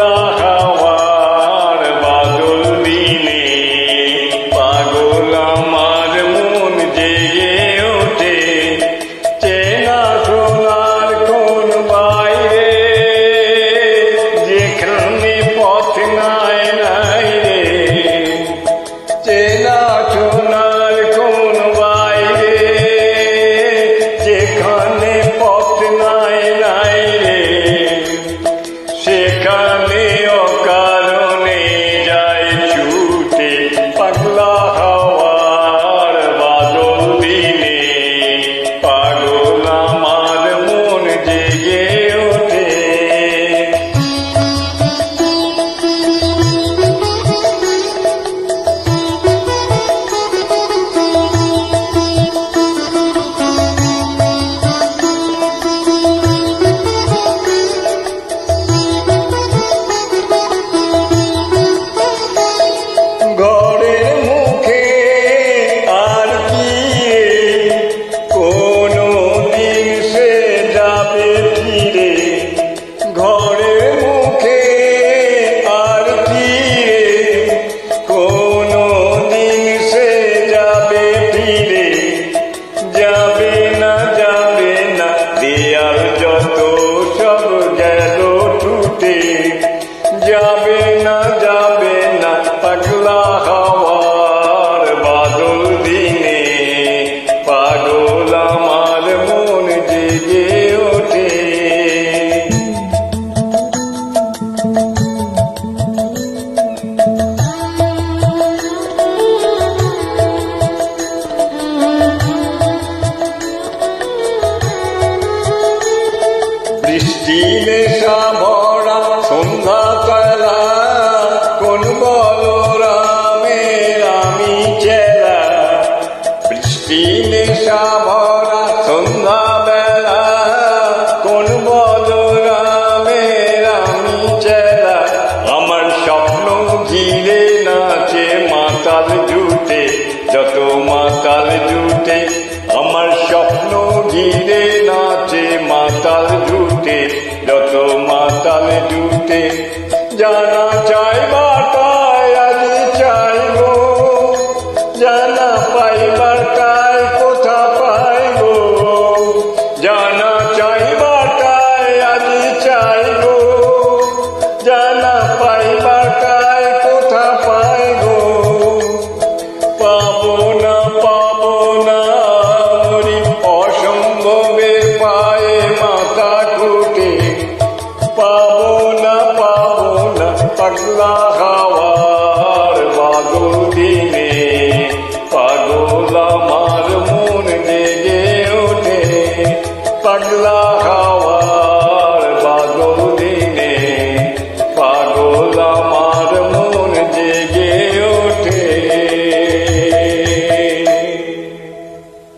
Allah যাবে না যাবে না দেয়াল যত সব গেল টুটে যাবে ভরা কোন আমার স্বপ্ন ঘিরে নাচে মাতাল জুটে, যত মাতাল জুটে, আমার স্বপ্ন ঘিরে নাচে মাতাল জুটে, যত মাতাল জুটে। জানা চাইবা পোড়া হাওয়ার বাদল দিনে পাগল আমার মন জেগে পাগলা